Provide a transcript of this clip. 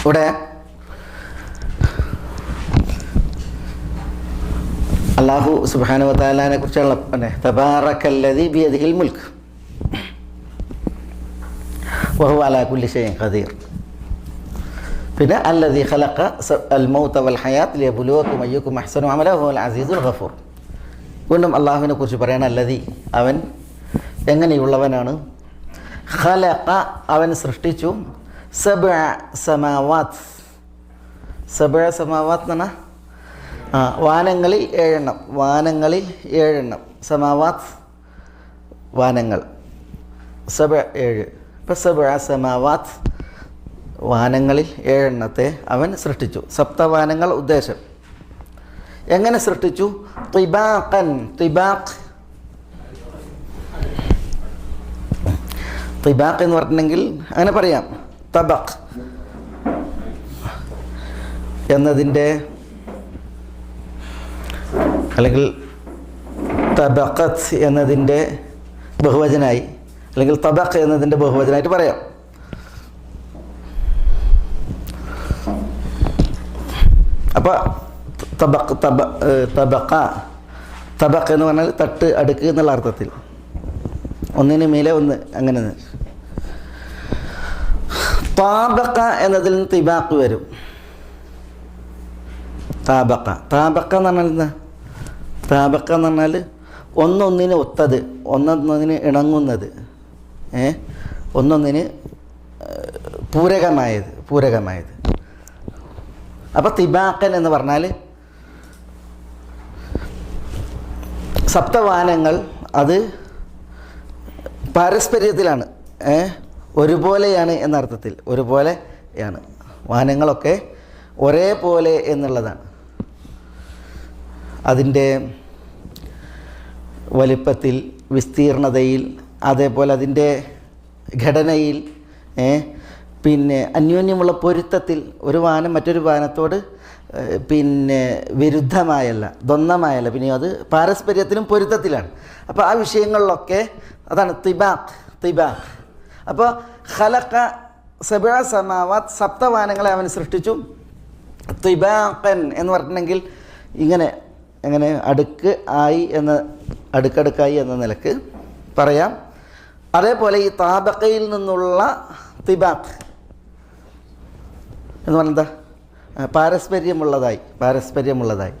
ഇവിടെ. അള്ളാഹു സുബാനു താലാനെ കുറിച്ചുള്ള പിന്നെ തബാറക്കല്ലതി ബിയദിഹിൽ മുൽക്ക് വഹു പിന്നെ അല്ലതി ഖലഖ അൽ മൗത വൽ ഹയാത്ത് ലബുലുവക്കും അയ്യക്കും അഹ്സനു അമല വഹുൽ അസീസുൽ ഗഫൂർ. വീണ്ടും അള്ളാഹുവിനെ കുറിച്ച് പറയണം അല്ലതി അവൻ എങ്ങനെയുള്ളവനാണ്? ഖലഖ അവൻ സൃഷ്ടിച്ചു സബ സമാവാത്ത് സബ സമാവാത്ത് എന്ന ആ വാനങ്ങളിൽ ഏഴെണ്ണം. വാനങ്ങളിൽ ഏഴെണ്ണം. സമാവാത്ത് വാനങ്ങൾ. സബ ഏഴ്. ഇപ്പം സബ സമാവാത്ത് വാനങ്ങളിൽ ഏഴെണ്ണത്തെ അവൻ സൃഷ്ടിച്ചു. സപ്തവാനങ്ങൾ ഉദ്ദേശം. എങ്ങനെ സൃഷ്ടിച്ചു? തിബാഖൻ തിബാഖ് തിബാഖ് എന്ന് പറഞ്ഞിട്ടുണ്ടെങ്കിൽ അങ്ങനെ പറയാം. തബഖ് എന്നതിന്റെ അല്ലെങ്കിൽ തബഖത്ത് എന്നതിന്റെ ബഹുവചനായി അല്ലെങ്കിൽ തബഖ് എന്നതിന്റെ ബഹുവചനായിട്ട് പറയാം. അപ്പോൾ തബക്ക് തബ തബക്ക തബക്ക് എന്ന് പറഞ്ഞാൽ തട്ട് അടുക്ക് എന്നുള്ള അർത്ഥത്തിൽ. ഒന്നിന് മേലെ ഒന്ന് അങ്ങനെ. താബക്ക എന്നതിൽ നിന്ന് തിബാക്ക് വരും. താബക്ക. താബക്ക എന്ന് പറഞ്ഞാൽ എന്താ? താബക്ക എന്ന് പറഞ്ഞാൽ ഒന്നൊന്നിന് ഒത്തത് ഒന്നൊന്നിന് ഇണങ്ങുന്നത് ഏ? ഒന്നൊന്നിന് ഏഹ്, പൂരകമായത് പൂരകമായത്. അപ്പോൾ തിബാക്കൻ എന്ന് പറഞ്ഞാൽ സപ്തവാനങ്ങൾ അത് പാരസ്പര്യത്തിലാണ് ഏ? ഒരുപോലെയാണ് എന്ന അർത്ഥത്തിൽ ഒരുപോലെയാണ്. വാനങ്ങളൊക്കെ ഒരേപോലെ എന്നുള്ളതാണ്. അതിന്റെ വലിപ്പത്തിൽ വിസ്തീർണതയിൽ അതേപോലെ അതിന്റെ ഘടനയിൽ പിന്നെ അന്യോന്യമുള്ള പൊരുത്തത്തിൽ ഒരു വാനം മറ്റൊരു വാനത്തോട് പിന്നെ വിരുദ്ധമായല്ല ദ്വന്ദ്മായല്ല പിന്നെ അത് പാരസ്പര്യത്തിലും പൊരുത്തത്തിലാണ്. അപ്പോൾ ആ വിഷയങ്ങളിലൊക്കെ അതാണ് തിബാഖ് തിബാഖ് അപ്പോൾ ഖലക്ക സബിഴ സമാവാത്ത് സപ്തവാനങ്ങളെ അവൻ സൃഷ്ടിച്ചു. തിബാഖൻ എന്ന് പറഞ്ഞിട്ടുണ്ടെങ്കിൽ ഇങ്ങനെ എങ്ങനെ അടുക്ക് ആയി എന്ന അടുക്കടുക്കായി എന്ന നിലയ്ക്ക് പറയാം. അതേപോലെ ഈ താബക്കയിൽ നിന്നുള്ള തിബാഖ് എന്ന് പറഞ്ഞാൽ എന്താ? പാരസ്പര്യമുള്ളതായി പാരസ്പര്യമുള്ളതായി.